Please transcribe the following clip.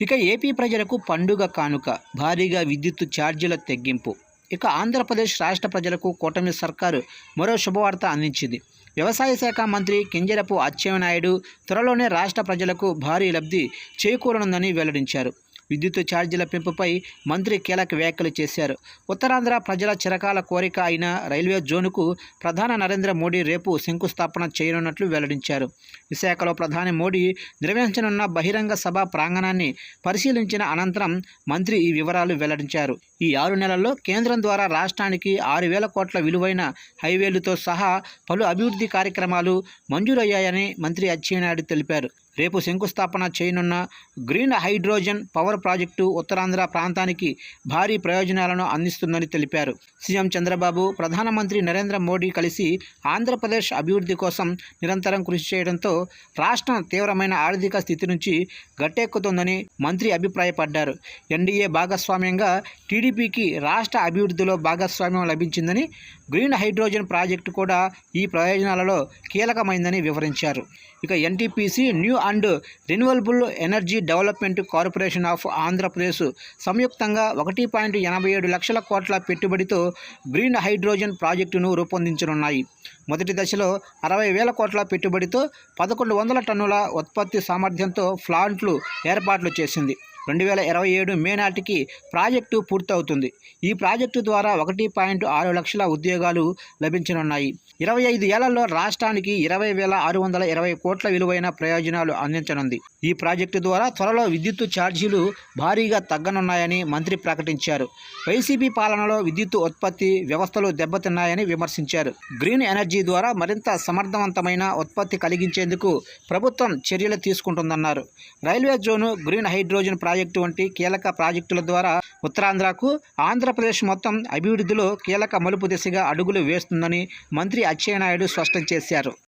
ఇక ఏపీ ప్రజలకు పండుగ కానుక. భారీగా విద్యుత్ ఛార్జీల తగ్గింపు ఇక ఆంధ్రప్రదేశ్ రాష్ట్ర ప్రజలకు కూటమి సర్కారు మరో శుభవార్త అందించింది. వ్యవసాయ శాఖ మంత్రి కింజరపు అచ్చెన్నాయుడు త్వరలోనే రాష్ట్ర ప్రజలకు భారీ లబ్ధి చేకూరనుందని వెల్లడించారు. విద్యుత్ ఛార్జీల పెంపుపై మంత్రి కీలక వ్యాఖ్యలు చేశారు. ఉత్తరాంధ్ర ప్రజల చిరకాల కోరిక అయిన రైల్వే జోన్కు ప్రధాని నరేంద్ర మోడీ రేపు శంకుస్థాపన చేయనున్నట్లు వెల్లడించారు. విశాఖలో ప్రధాని మోడీ నిర్వహించనున్న బహిరంగ సభ ప్రాంగణాన్ని పరిశీలించిన అనంతరం మంత్రి ఈ వివరాలు వెల్లడించారు. ఈ ఆరు నెలల్లో కేంద్రం ద్వారా రాష్ట్రానికి ఆరు వేల కోట్ల విలువైన హైవేలతో సహా పలు అభివృద్ధి కార్యక్రమాలు మంజూరయ్యాయని మంత్రి అచ్చెన్నాయుడు తెలిపారు. రేపు శంకుస్థాపన చేయనున్న green hydrogen power project Uttarandhra ప్రాంతానికి భారీ ప్రయోజనాలను అందిస్తుందని తెలిపారు. సీఎం చంద్రబాబు ప్రధానమంత్రి నరేంద్ర మోడీ కలిసి ఆంధ్రప్రదేశ్ అభివృద్ధి కోసం నిరంతరం కృషి చేయడంతో రాష్ట్రం తీవ్రమైన ఆర్థిక స్థితి నుంచి గట్టెక్కుతుందని మంత్రి అభిప్రాయపడ్డారు. ఎన్డీఏ భాగస్వామ్యంగా టీడీపీకి రాష్ట్ర అభివృద్ధిలో భాగస్వామ్యం లభించిందని గ్రీన్ హైడ్రోజన్ ప్రాజెక్టు కూడా ఈ ప్రయోజనాలలో కీలకమైందని వివరించారు. ఇక NTPC new and renewable energy development corporation of Andhra Pradesh సంయుక్తంగా ఒకటి పాయింట్ ఎనభై ఏడు లక్షల కోట్ల పెట్టుబడితో గ్రీన్ హైడ్రోజన్ ప్రాజెక్టును రూపొందించనున్నాయి. మొదటి దశలో అరవై వేల కోట్ల పెట్టుబడితో పదకొండు వందల టన్నుల ఉత్పత్తి సామర్థ్యంతో ప్లాంట్లు ఏర్పాట్లు చేసింది. రెండు వేల ఇరవై ఏడు మే నాటికి ప్రాజెక్టు పూర్తవుతుంది. ఈ ప్రాజెక్టు ద్వారా ఒకటి పాయింట్ ఆరు లక్షల ఉద్యోగాలు లభించనున్నాయి. ఇరవై ఐదు ఏళ్ళలో రాష్ట్రానికి ఇరవై వేల ఆరు వందల ఇరవై కోట్ల విలువైన ప్రయోజనాలు అందించనుంది. ఈ ప్రాజెక్టు ద్వారా త్వరలో విద్యుత్ ఛార్జీలు భారీగా తగ్గనున్నాయని మంత్రి ప్రకటించారు. వైసీపీ పాలనలో విద్యుత్ ఉత్పత్తి వ్యవస్థలు దెబ్బతిన్నాయని విమర్శించారు. గ్రీన్ ఎనర్జీ ద్వారా మరింత సమర్థవంతమైన ఉత్పత్తి కలిగించేందుకు ప్రభుత్వం చర్యలు తీసుకుంటుందన్నారు. Railway zone green hydrogen project వంటి కీలక ప్రాజెక్టుల ద్వారా ఉత్తరాంధ్రకు ఆంధ్రప్రదేశ్ మొత్తం అభివృద్ధిలో కీలక మలుపు దిశగా అడుగులు వేస్తుందని మంత్రి అచ్చెన్నాయుడు స్పష్టం చేశారు.